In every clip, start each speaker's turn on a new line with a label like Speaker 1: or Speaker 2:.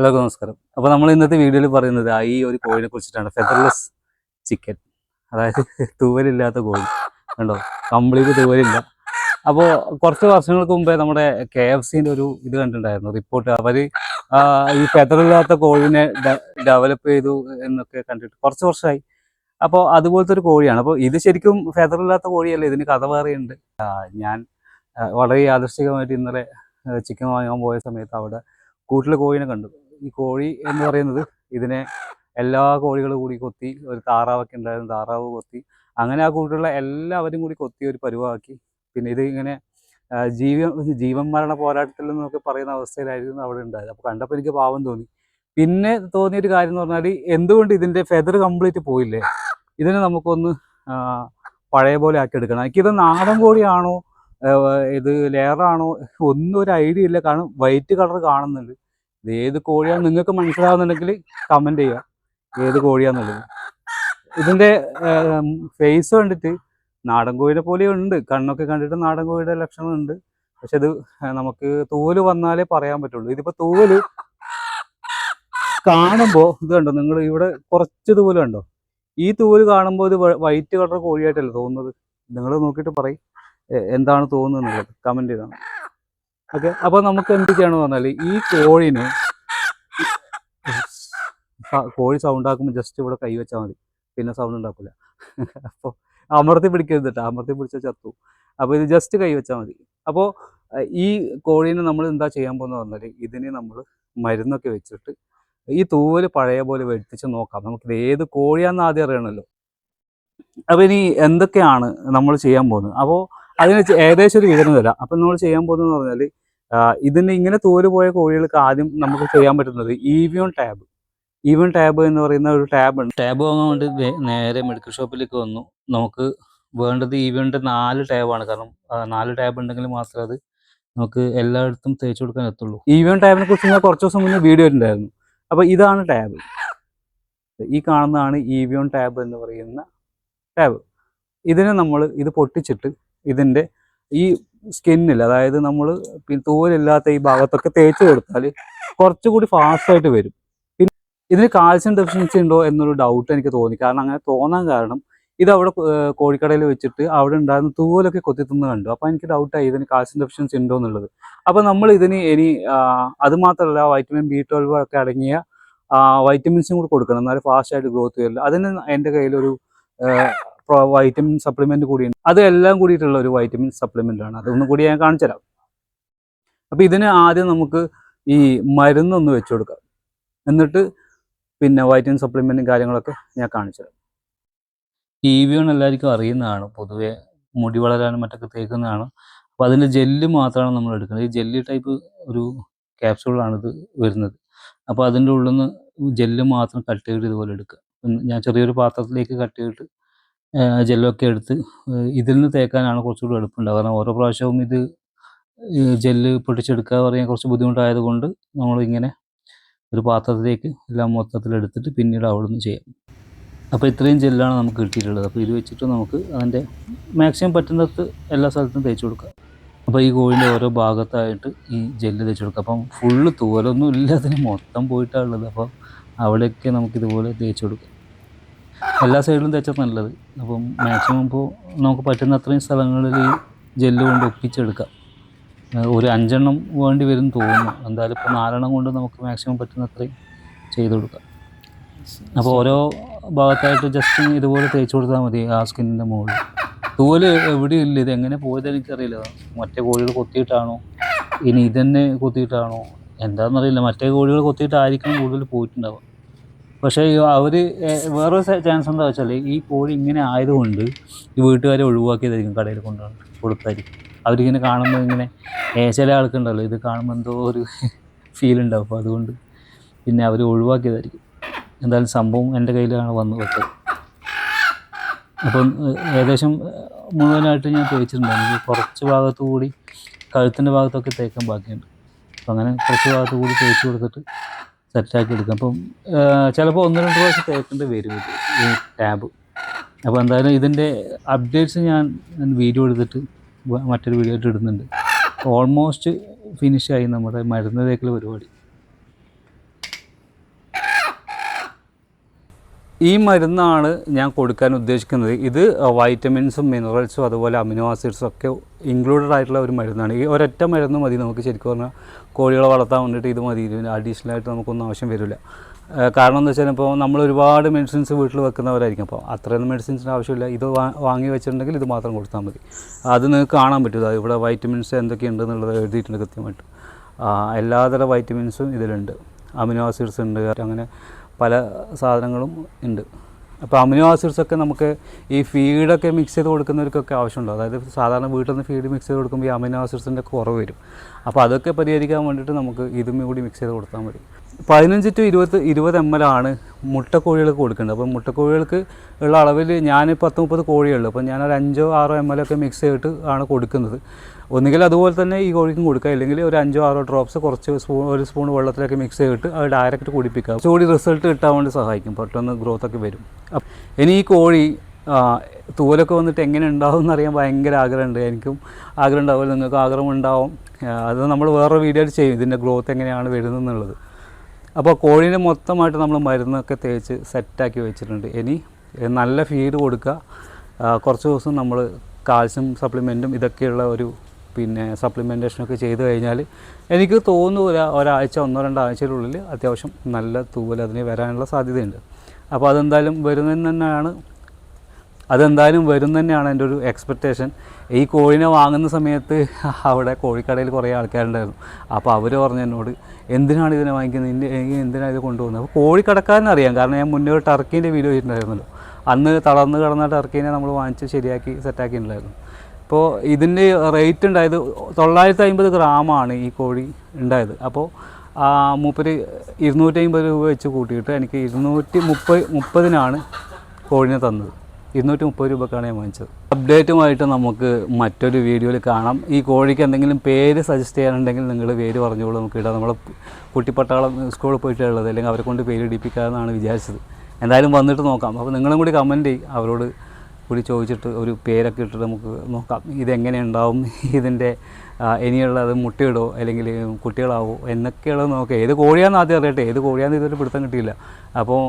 Speaker 1: എല്ലാവർക്കും നമസ്കാരം. അപ്പോൾ നമ്മൾ ഇന്നത്തെ വീഡിയോയിൽ പറയുന്നത് ഈ ഒരു കോഴിനെ കുറിച്ചിട്ടാണ്. ഫെദർലെസ് ചിക്കൻ അതായത് തൂവലില്ലാത്ത കോഴി. കണ്ടോ? കംപ്ലീറ്റ് തൂവലില്ല. അപ്പോൾ കുറച്ച് വർഷങ്ങൾക്ക് മുമ്പേ നമ്മുടെ കെ എഫ് സിന്റെ ഒരു ഇത് കണ്ടിട്ടുണ്ടായിരുന്നു. റിപ്പോർട്ട്. അവർ ഈ ഫെദറില്ലാത്ത കോഴിനെ ഡെവലപ്പ് ചെയ്തു എന്നൊക്കെ കണ്ടിട്ട് കുറച്ച് വർഷമായി. അപ്പോൾ അതുപോലത്തെ ഒരു കോഴിയാണ്. അപ്പോൾ ഇത് ശരിക്കും ഫെദറില്ലാത്ത കോഴിയല്ല? ഇതിന് കഥ വേറെയുണ്ട് ഞാൻ വളരെ യാദൃശികമായിട്ട് ഇന്നലെ ചിക്കൻ വാങ്ങാൻ പോയ സമയത്ത് അവിടെ കൂട്ടിലെ കോഴിനെ കണ്ടു. ഈ കോഴി എന്ന് പറയുന്നത് ഇതിനെ എല്ലാ കോഴികളും കൂടി കൊത്തി ഒരു താറാവൊക്കെ ഉണ്ടായിരുന്നു താറാവ് കൊത്തി. അങ്ങനെ ആ കൂട്ടുള്ള എല്ലാവരും കൂടി കൊത്തി ഒരു പരുവാക്കി. പിന്നെ ഇത് ഇങ്ങനെ ജീവ ജീവൻ മരണ പോരാട്ടത്തിൽ എന്നൊക്കെ പറയുന്ന അവസ്ഥയിലായിരുന്നു അവിടെ ഉണ്ടായത്. അപ്പോൾ കണ്ടപ്പോൾ എനിക്ക് പാവം തോന്നി. പിന്നെ തോന്നിയൊരു കാര്യം എന്ന് പറഞ്ഞാൽ എന്തുകൊണ്ട് ഇതിന്റെ ഫെദർ കംപ്ലീറ്റ് പോയില്ലേ? ഇതിനെ നമുക്കൊന്ന് പഴയ പോലെ ആക്കി എടുക്കണം. എനിക്കിത് നാടൻ കോഴിയാണോ ഇത് ലെയറാണോ ഒന്നും ഒരു ഐഡിയ ഇല്ല. കാരണം വൈറ്റ് കളർ കാണുന്നുണ്ട്. ഇത് ഏത് കോഴിയാണ് നിങ്ങൾക്ക് മനസ്സിലാവുന്നുണ്ടെങ്കിൽ കമന്റ് ചെയ്യുക. ഏത് കോഴിയാന്നുള്ളത് ഇതിന്റെ ഫേസ് കണ്ടിട്ട് നാടൻ കോഴിയുടെ പോലെ ഉണ്ട്. കണ്ണൊക്കെ കണ്ടിട്ട് നാടൻ കോഴിയുടെ ലക്ഷണമുണ്ട് പക്ഷെ ഇത് നമുക്ക് തൂവൽ വന്നാലേ പറയാൻ പറ്റുള്ളൂ. ഇതിപ്പോൾ തൂവൽ കാണുമ്പോൾ ഇത് കണ്ടോ? നിങ്ങൾ ഇവിടെ കുറച്ച് തൂവൽ കണ്ടോ? ഈ തൂവൽ കാണുമ്പോൾ ഇത് വൈറ്റ് കളർ കോഴിയായിട്ടല്ലേ തോന്നുന്നത്? നിങ്ങൾ നോക്കിയിട്ട് പറയും. എന്താണ് തോന്നുന്നത്? കമന്റ് ചെയ്താണ് ഓക്കെ അപ്പോൾ നമുക്ക് എന്ത് ചെയ്യണമെന്ന് പറഞ്ഞാൽ ഈ കോഴിന് കോഴി സൗണ്ട് ആക്കുമ്പോൾ ജസ്റ്റ് ഇവിടെ കൈ വെച്ചാൽ മതി. പിന്നെ സൗണ്ട് ഉണ്ടാക്കില്ല അപ്പോൾ അമർത്തി പിടിക്കരുത് കേട്ടോ അമർത്തി പിടിച്ചാൽ ചത്തു. അപ്പോൾ ഇത് ജസ്റ്റ് കൈ വെച്ചാൽ മതി. അപ്പോൾ ഈ കോഴീനെ നമ്മൾ എന്താ ചെയ്യാൻ പോകുന്നത് പറഞ്ഞാൽ ഇതിനെ നമ്മൾ മരുന്നൊക്കെ വെച്ചിട്ട് ഈ തൂവൽ പഴയ പോലെ വെട്ടിച്ച് നോക്കാം. നമുക്കിത് ഏത് കോഴിയാണെന്ന് ആദ്യം അറിയണമല്ലോ അപ്പോൾ ഇനി എന്തൊക്കെയാണ് നമ്മൾ ചെയ്യാൻ പോകുന്നത്? അപ്പോൾ അതിന് ഏകദേശം ഒരു വിവരം തരാം. അപ്പം നമ്മൾ ചെയ്യാൻ പോകുന്നതെന്ന് പറഞ്ഞാൽ ഇതിന് ഇങ്ങനെ തൂവൽ പോയ കോഴികൾക്ക് ആദ്യം നമുക്ക് ചെയ്യാൻ പറ്റുന്നത് ഈവിയോൺ ടാബ് ഈവൻ ടാബ് എന്ന് പറയുന്ന ഒരു ടാബ് ഉണ്ട്. ടാബ് വാങ്ങാൻ വേണ്ടി നേരെ മെഡിക്കൽ ഷോപ്പിലേക്ക് വന്നു. നമുക്ക് വേണ്ടത് ഈവന്റെ നാല് ടാബാണ് കാരണം നാല് ടാബ് ഉണ്ടെങ്കിൽ മാത്രമേ അത് നമുക്ക് എല്ലായിടത്തും തേച്ചു കൊടുക്കാൻ എത്തുള്ളൂ ഈവൻ ടാബിനെ കുറിച്ച് ഞാൻ കുറച്ച് ദിവസം മുന്നേ വീഡിയോ ഉണ്ടായിരുന്നു അപ്പോൾ ഇതാണ് ടാബ് ഈ കാണുന്നതാണ് ഈവിയോൺ ടാബ് എന്ന് പറയുന്ന ടാബ് ഇതിനെ നമ്മൾ ഇത് പൊട്ടിച്ചിട്ട് ഇതിന്റെ ഈ സ്കിന്നിൽ അതായത് നമ്മൾ പിന്നെ തോലില്ലാത്ത ഈ ഭാഗത്തൊക്കെ തേച്ച് കൊടുത്താൽ കുറച്ചുകൂടി ഫാസ്റ്റായിട്ട് വരും. പിന്നെ ഇതിന് കാൽസ്യം ഡെഫിഷ്യൻസി ഉണ്ടോ എന്നൊരു ഡൗട്ട് എനിക്ക് തോന്നി. കാരണം അങ്ങനെ തോന്നാൻ കാരണം ഇത് അവിടെ കോഴിക്കടയിൽ വെച്ചിട്ട് അവിടെ ഉണ്ടായിരുന്ന തൂവലൊക്കെ കൊത്തി തിന്ന് കണ്ടു. അപ്പോൾ എനിക്ക് ഡൗട്ടായി ഇതിന് കാൽസ്യം ഡെഫിഷ്യൻസി ഉണ്ടോ എന്നുള്ളത്. അപ്പോൾ നമ്മൾ ഇതിന് ഇനി അത് മാത്രമല്ല വൈറ്റമിൻ ബി ട്വൽവ് ഒക്കെ അടങ്ങിയ വൈറ്റമിൻസും കൂടി കൊടുക്കണം. എന്നാലും ഫാസ്റ്റായിട്ട് ഗ്രോത്ത് വരില്ല. അതിന് എന്റെ കയ്യിലൊരു വൈറ്റമിൻ സപ്ലിമെന്റ് കൂടിയുണ്ട്. അതെല്ലാം കൂടിയിട്ടുള്ള ഒരു വൈറ്റമിൻ സപ്ലിമെന്റ് ആണ്. അതൊന്നും കൂടി ഞാൻ കാണിച്ചു തരാം. അപ്പൊ ഇതിന് ആദ്യം നമുക്ക് ഈ മരുന്നൊന്ന് വെച്ചു കൊടുക്കാം. എന്നിട്ട് പിന്നെ വൈറ്റമിൻ സപ്ലിമെന്റും കാര്യങ്ങളൊക്കെ ഞാൻ കാണിച്ചു തരാം. ടി വിയാണ് എല്ലാവർക്കും അറിയുന്നതാണ്. പൊതുവെ മുടി വളരാനും മറ്റൊക്കെ തേക്കുന്നതാണ്. അപ്പോൾ അതിന്റെ ജെല്ല് മാത്രമാണ് നമ്മൾ എടുക്കുന്നത്. ഈ ജെല്ലി ടൈപ്പ് ഒരു ക്യാപ്സൂളാണ് ഇത് വരുന്നത്. അപ്പോൾ അതിന്റെ ഉള്ളിൽ നിന്ന് ജെല്ല് മാത്രം കട്ട് ചെയ്തിട്ട് ഇതുപോലെ എടുക്കുക. ഞാൻ ചെറിയൊരു പാത്രത്തിലേക്ക് കട്ട് ചെയ്തിട്ട് ജെല്ലൊക്കെ എടുത്ത് ഇതിൽ നിന്ന് തേക്കാനാണ് കുറച്ചുകൂടി എളുപ്പമുണ്ടാവുക. കാരണം ഓരോ പ്രാവശ്യവും ഇത് ജെല്ല് പൊട്ടിച്ചെടുക്കുക പറയാൻ കുറച്ച് ബുദ്ധിമുട്ടായതുകൊണ്ട് നമ്മളിങ്ങനെ ഒരു പാത്രത്തിലേക്ക് എല്ലാം മൊത്തത്തിൽ എടുത്തിട്ട് പിന്നീട് അവിടെ നിന്ന് ചെയ്യാം. അപ്പോൾ ഇത്രയും ജെല്ലാണ് നമുക്ക് കിട്ടിയിട്ടുള്ളത്. അപ്പോൾ ഇത് വെച്ചിട്ട് നമുക്ക് അതിന്റെ മാക്സിമം പറ്റുന്നത് എല്ലാ സ്ഥലത്തും തേച്ച് കൊടുക്കാം. അപ്പോൾ ഈ കോഴിന്റെ ഓരോ ഭാഗത്തായിട്ട് ഈ ജെല്ല് തേച്ച് കൊടുക്കുക അപ്പം ഫുള്ള് തൂവലൊന്നും ഇല്ല അതിന് മൊത്തം പോയിട്ടാണ് ഉള്ളത്. അപ്പോൾ അവിടെയൊക്കെ നമുക്കിതുപോലെ തേച്ച് കൊടുക്കാം. എല്ലാ സൈഡിലും തേച്ചാൽ നല്ലത്. അപ്പം മാക്സിമം ഇപ്പോൾ നമുക്ക് പറ്റുന്ന അത്രയും സ്ഥലങ്ങളിൽ ഈ ജെല്ല് കൊണ്ട് ഒപ്പിച്ചെടുക്കാം. ഒരു അഞ്ചെണ്ണം വേണ്ടി വരും തോന്നുന്നു. എന്തായാലും ഇപ്പോൾ നാലെണ്ണം കൊണ്ട് നമുക്ക് മാക്സിമം പറ്റുന്ന അത്രയും ചെയ്ത് കൊടുക്കാം. അപ്പോൾ ഓരോ ഭാഗത്തായിട്ട് ജസ്റ്റ് ഇതുപോലെ തേച്ച് കൊടുത്താൽ മതി ആ സ്കിന്നിന്റെ മുകളിൽ. തൂവൽ എവിടെയും ഇല്ല. ഇത് എങ്ങനെ പോയത് എനിക്കറിയില്ല. മറ്റേ കോഴികൾ കൊത്തിയിട്ടാണോ? ഇനി ഇതന്നെ കൊത്തിയിട്ടാണോ? എന്താണെന്നറിയില്ല. മറ്റേ കോഴികൾ കൊത്തിയിട്ടായിരിക്കും കൂടുതൽ പോയിട്ടുണ്ടാവുക. പക്ഷേ അവർ വേറൊരു ചാൻസ് എന്താ വെച്ചാൽ ഈ കോഴി ഇങ്ങനെ ആയതുകൊണ്ട് ഈ വീട്ടുകാരെ ഒഴിവാക്കിയതായിരിക്കും കടയിൽ കൊണ്ടുവന്ന് കൊടുത്തായിരിക്കും. അവരിങ്ങനെ കാണുമ്പോൾ ഇങ്ങനെ ചില ആൾക്കുണ്ടല്ലോ ഇത് കാണുമ്പോൾ എന്തോ ഒരു ഫീൽ ഉണ്ടാവും. അപ്പോൾ അതുകൊണ്ട് പിന്നെ അവർ ഒഴിവാക്കിയതായിരിക്കും. എന്തായാലും സംഭവം എന്റെ കയ്യിലാണ് വന്നു വെച്ചത്. അപ്പം ഏകദേശം മുഴുവനായിട്ട് ഞാൻ തേച്ചിട്ടുണ്ട്. എനിക്ക് കുറച്ച് ഭാഗത്തു കൂടി കഴുത്തിന്റെ ഭാഗത്തൊക്കെ തേക്കാൻ ബാക്കിയുണ്ട്. അപ്പം അങ്ങനെ കുറച്ച് ഭാഗത്തു കൂടി തേച്ച് കൊടുത്തിട്ട് സെറ്റാക്കി എടുക്കാം. അപ്പം ചിലപ്പോൾ ഒന്ന് രണ്ട് പ്രാവശ്യം തേക്കേണ്ടി വരും ഈ ടാബ്. അപ്പോൾ എന്തായാലും ഇതിന്റെ അപ്ഡേറ്റ്സ് ഞാൻ വീഡിയോ എടുത്തിട്ട് മറ്റൊരു വീഡിയോ ആയിട്ട് ഇടുന്നുണ്ട്. ഓൾമോസ്റ്റ് ഫിനിഷായി നമ്മുടെ മരുന്ന് തേക്കൽ പരിപാടി. ഈ മരുന്നാണ് ഞാൻ കൊടുക്കാൻ ഉദ്ദേശിക്കുന്നത്. ഇത് വൈറ്റമിൻസും മിനറൽസും അതുപോലെ അമിനോ ആസിഡ്സും ഒക്കെ ഇൻക്ലൂഡഡ് ആയിട്ടുള്ള ഒരു മരുന്നാണ്. ഈ ഒരൊറ്റ മരുന്ന് മതി നമുക്ക് ശരിക്കും പറഞ്ഞാൽ. കോഴികളെ വളർത്താൻ വേണ്ടിയിട്ട് ഇത് മതി. അഡീഷണൽ ആയിട്ട് നമുക്കൊന്നും ആവശ്യം വരില്ല. കാരണം എന്താ വെച്ചാൽ ഇപ്പോൾ നമ്മൾ ഒരുപാട് മെഡിസിൻസ് വീട്ടിൽ വെക്കുന്നവരായിരിക്കും. അപ്പോൾ അത്രയൊന്നും മെഡിസിൻസിന്റെ ആവശ്യമില്ല. ഇത് വാങ്ങി വെച്ചിട്ടുണ്ടെങ്കിൽ ഇത് മാത്രം കൊടുത്താൽ മതി. അത് നിങ്ങൾക്ക് കാണാൻ പറ്റും. ഇവിടെ വൈറ്റമിൻസ് എന്തൊക്കെയുണ്ടെന്നുള്ളത് എഴുതിയിട്ടുണ്ട് കൃത്യമായിട്ട്. എല്ലാതര വൈറ്റമിൻസും ഇതിലുണ്ട്. അമിനോ ആസിഡ്സ് ഉണ്ട്. അങ്ങനെ പല സാധനങ്ങളും ഉണ്ട്. അപ്പോൾ അമിനോ ആസിഡ്സ് ഒക്കെ നമുക്ക് ഈ ഫീഡൊക്കെ മിക്സ് ചെയ്ത് കൊടുക്കുന്നവർക്കൊക്കെ ആവശ്യമുണ്ടോ. അതായത് സാധാരണ വീട്ടിൽ നിന്ന് ഫീഡ് മിക്സ് ചെയ്ത് കൊടുക്കുമ്പോൾ ഈ അമിനോ ആസിഡ്സിന്റെ കുറവ് വരും. അപ്പോൾ അതൊക്കെ പരിഹരിക്കാൻ വേണ്ടിയിട്ട് നമുക്ക് ഇതും കൂടി മിക്സ് ചെയ്ത് കൊടുത്താൽ മതി. പതിനഞ്ച് ടു ഇരുപത് ഇരുപത് എം എൽ ആണ് മുട്ടക്കോഴികൾക്ക് കൊടുക്കുന്നുണ്ട്. അപ്പോൾ മുട്ടക്കോഴികൾക്ക് ഉള്ള അളവിൽ ഞാൻ പത്ത് മുപ്പത് കോഴിയുള്ളൂ. അപ്പോൾ ഞാനൊരു അഞ്ചോ ആറോ എം എൽ ഒക്കെ മിക്സ് ചെയ്തിട്ട് ആണ് കൊടുക്കുന്നത്. ഒന്നുകിൽ അതുപോലെ തന്നെ ഈ കോഴിക്കും കൊടുക്കുക അല്ലെങ്കിൽ ഒരു അഞ്ചോ ആറോ ഡ്രോപ്സ് കുറച്ച് സ്പൂൺ ഒരു സ്പൂൺ വെള്ളത്തിലൊക്കെ മിക്സ് ചെയ്തിട്ട് അത് ഡയറക്റ്റ് കുടിപ്പിക്കുക ചൂടി റിസൾട്ട് കിട്ടാൻ വേണ്ടി സഹായിക്കും. പെട്ടെന്ന് ഗ്രോത്ത് ഒക്കെ വരും. ഇനി ഈ കോഴി തൂലൊക്കെ വന്നിട്ട് എങ്ങനെ ഉണ്ടാവും എന്നറിയാൻ ഭയങ്കര ആഗ്രഹമുണ്ട്. എനിക്കും ആഗ്രഹം ഉണ്ടാവില്ല നിങ്ങൾക്ക് ആഗ്രഹം ഉണ്ടാവും അത് നമ്മൾ വേറൊരു വീഡിയോയിൽ ചെയ്യും. ഇതിന്റെ ഗ്രോത്ത് എങ്ങനെയാണ് വരുന്നത് എന്നുള്ളത് അപ്പോൾ കോഴീനെ മൊത്തമായിട്ട് നമ്മൾ മരുന്നൊക്കെ തേച്ച് സെറ്റാക്കി വെച്ചിട്ടുണ്ട്. ഇനി നല്ല ഫീഡ് കൊടുക്കുക. കുറച്ച് ദിവസം നമ്മൾ കാൽസ്യം സപ്ലിമെന്റും ഇതൊക്കെയുള്ള ഒരു പിന്നെ സപ്ലിമെന്റേഷനൊക്കെ ചെയ്ത് കഴിഞ്ഞാൽ എനിക്ക് തോന്നുന്നു ഒരു ഒരാഴ്ച ഒന്നോ രണ്ടോ ആഴ്ചയിലുള്ളിൽ അത്യാവശ്യം നല്ല തൂവൽ അതിന് വരാനുള്ള സാധ്യതയുണ്ട്. അപ്പോൾ അതെന്തായാലും വരുന്നതിന് തന്നെയാണ് അതെന്തായാലും വരും തന്നെയാണ് എന്റെ ഒരു എക്സ്പെക്റ്റേഷൻ ഈ കോഴിനെ വാങ്ങുന്ന സമയത്ത് അവിടെ കോഴിക്കടയിൽ കുറേ ആൾക്കാരുണ്ടായിരുന്നു. അപ്പോൾ അവർ പറഞ്ഞു എന്നോട് എന്തിനാണ് ഇതിനെ വാങ്ങിക്കുന്നത്? എന്തിനാണ് ഇത് കൊണ്ടുപോകുന്നത്? അപ്പോൾ കോഴിക്കടക്കാരനറിയാം കാരണം ഞാൻ മുന്നേ ഒരു ടർക്കീന്റെ വീഡിയോ ചെയ്തിട്ടുണ്ടായിരുന്നല്ലോ അന്ന് തളർന്ന് കിടന്ന ടർക്കീനെ നമ്മൾ വാങ്ങിച്ച് ശരിയാക്കി സെറ്റാക്കിയിട്ടുണ്ടായിരുന്നു ഇപ്പോൾ ഇതിന്റെ റേറ്റ് ഉണ്ടായത് തൊള്ളായിരത്തി അമ്പത് ഗ്രാമാണ് ഈ കോഴി ഉണ്ടായത്. അപ്പോൾ മൂപ്പര് ഇരുന്നൂറ്റി അമ്പത് രൂപ വെച്ച് കൂട്ടിയിട്ട് എനിക്ക് ഇരുന്നൂറ്റി മുപ്പത് മുപ്പതിനാണ് കോഴിനെ തന്നത്. ഇരുന്നൂറ്റി മുപ്പത് രൂപക്കാണ് ഞാൻ വാങ്ങിച്ചത്. അപ്ഡേറ്റുമായിട്ട് നമുക്ക് മറ്റൊരു വീഡിയോയിൽ കാണാം. ഈ കോഴിക്ക് എന്തെങ്കിലും പേര് സജസ്റ്റ് ചെയ്യാനുണ്ടെങ്കിൽ നിങ്ങൾ പേര് പറഞ്ഞോളൂ നമുക്ക് ഇടാം നമ്മളെ കുട്ടിപ്പട്ടാളം സ്കൂളിൽ പോയിട്ടുള്ളത് അല്ലെങ്കിൽ അവരെ കൊണ്ട് പേര് ഇടിപ്പിക്കാമെന്നാണ് വിചാരിച്ചത്. എന്തായാലും വന്നിട്ട് നോക്കാം. അപ്പോൾ നിങ്ങളും കൂടി കമന്റ് ചെയ്യും. അവരോട് കൂടി ചോദിച്ചിട്ട് ഒരു പേരൊക്കെ ഇട്ടിട്ട് നമുക്ക് നോക്കാം. ഇതെങ്ങനെ ഉണ്ടാവും? ഇതിന്റെ ഇനിയുള്ളത് മുട്ടയിടോ അല്ലെങ്കിൽ കുട്ടികളാവോ എന്നൊക്കെയുള്ളത് നോക്കുക ഏത് കോഴിയാണെന്ന് ആദ്യം അറിയട്ടെ. ഏത് കോഴിയാണെന്ന് ഇതുവരെ പിടുത്തം കിട്ടിയില്ല. അപ്പോൾ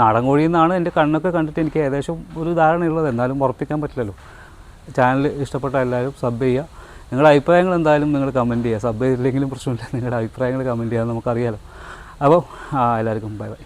Speaker 1: നാടൻ കോഴിയിൽ നിന്നാണ് എന്റെ കണ്ണൊക്കെ കണ്ടിട്ട് എനിക്ക് ഏകദേശം ഒരു ധാരണയുള്ളത് എന്നാലും ഉറപ്പിക്കാൻ പറ്റില്ലല്ലോ. ചാനൽ ഇഷ്ടപ്പെട്ട എല്ലാവരും സബ് ചെയ്യുക. നിങ്ങളുടെ അഭിപ്രായങ്ങൾ എന്തായാലും നിങ്ങൾ കമന്റ് ചെയ്യുക. സബ് ചെയ്തില്ലെങ്കിലും പ്രശ്നമില്ല. നിങ്ങളുടെ അഭിപ്രായങ്ങൾ കമന്റ് ചെയ്യാൻ നമുക്കറിയാലോ. അപ്പോൾ എല്ലാവർക്കും ബൈ ബൈ.